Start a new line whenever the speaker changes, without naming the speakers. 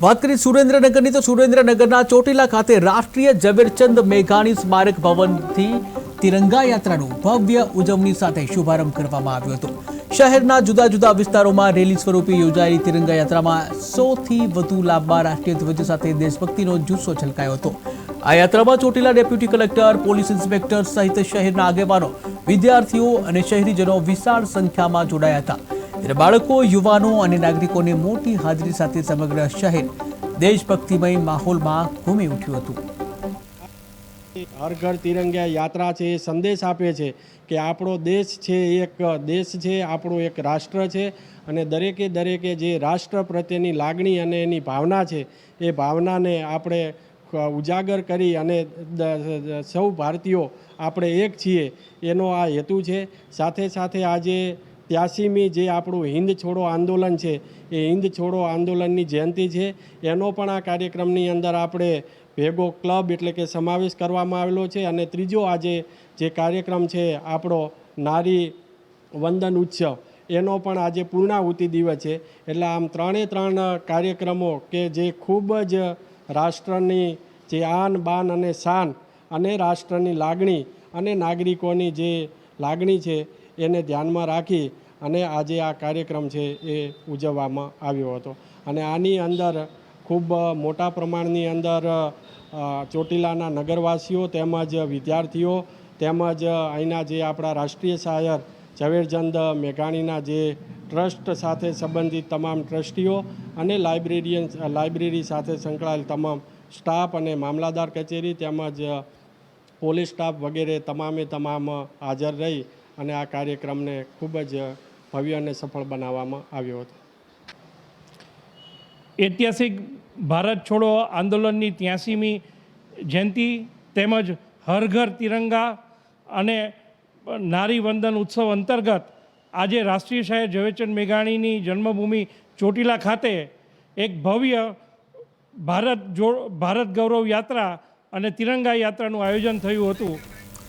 વાત કરી સુરેન્દ્રનગરની, તો સુરેન્દ્રનગરના ચોટીલા ખાતે રાષ્ટ્રીય ઝવેરચંદ મેઘાણી સ્મારક ભવનથી તિરંગા યાત્રાનું ભવ્ય ઉજવણી સાથે શુભારંભ કરવામાં આવ્યો હતો. શહેરના જુદા જુદા વિસ્તારોમાં રેલી સ્વરૂપે યોજાયેલી તિરંગા યાત્રામાં સૌથી વધુ લાંબા રાષ્ટ્રીય ધ્વજ સાથે દેશભક્તિનો જુસ્સો છલકાયો હતો. આ યાત્રામાં Chotila deputy collector, police inspector સહિત શહેરના આગેવાનો, વિદ્યાર્થીઓ અને શહેરીજનો વિશાળ સંખ્યામાં જોડાયા હતા. ત્યારે બાળકો, યુવાનો અને નાગરિકોને મોટી હાજરી સાથે સમગ્ર શહેર દેશભક્તિમય માહોલમાં ઘૂમી ઉઠ્યું હતું.
હર ઘર તિરંગા યાત્રા છે, એ સંદેશ આપે છે કે આપણો દેશ છે એક દેશ છે, આપણો એક રાષ્ટ્ર છે અને દરેકે દરેકે જે રાષ્ટ્ર પ્રત્યેની લાગણી અને એની ભાવના છે, એ ભાવનાને આપણે ઉજાગર કરી અને સૌ ભારતીયો આપણે એક છીએ, એનો આ હેતુ છે. સાથે સાથે આજે ત્યાસીમી જે આપણું હિન્દ છોડો આંદોલન છે, એ હિન્દ છોડો આંદોલનની જયંતિ છે. એનો પણ આ કાર્યક્રમની અંદર આપણે ભેગો ક્લબ એટલે કે સમાવેશ કરવામાં આવેલો છે અને ત્રીજો આજે જે કાર્યક્રમ છે આપણો નારી વંદન ઉત્સવ, એનો પણ આજે પૂર્ણાહુતિ દિવસ છે. એટલે આમ ત્રણે ત્રણ કાર્યક્રમો કે જે ખૂબ જ રાષ્ટ્રની જે આન, બાન અને શાન અને રાષ્ટ્રની લાગણી અને નાગરિકોની જે લાગણી છે, એને ધ્યાનમાં રાખી અને આજે આ કાર્યક્રમ છે એ ઉજવવામાં આવ્યો હતો. અને આની અંદર ખૂબ મોટા પ્રમાણની અંદર ચોટીલાના નગરવાસીઓ તેમજ વિદ્યાર્થીઓ તેમજ અહીંના જે આપણા રાષ્ટ્રીય શાયર ઝવેરચંદ મેઘાણીના જે ટ્રસ્ટ સાથે સંબંધિત તમામ ટ્રસ્ટીઓ અને લાઇબ્રેરિયન લાઇબ્રેરી સાથે સંકળાયેલ તમામ સ્ટાફ અને મામલાદાર કચેરી તેમજ પોલીસ સ્ટાફ વગેરે તમામે તમામ હાજર રહી અને આ કાર્યક્રમને ખૂબ જ ભવ્ય અને સફળ બનાવવામાં આવ્યો હતો.
ઐતિહાસિક ભારત છોડો આંદોલનની ત્યાસીમી જયંતિ તેમજ હર ઘર તિરંગા અને નારી વંદન ઉત્સવ અંતર્ગત આજે રાષ્ટ્રીય શાયર ઝવેરચંદ મેઘાણીની જન્મભૂમિ ચોટીલા ખાતે એક ભવ્ય ભારત જો ભારત ગૌરવ યાત્રા અને તિરંગા યાત્રાનું આયોજન થયું હતું.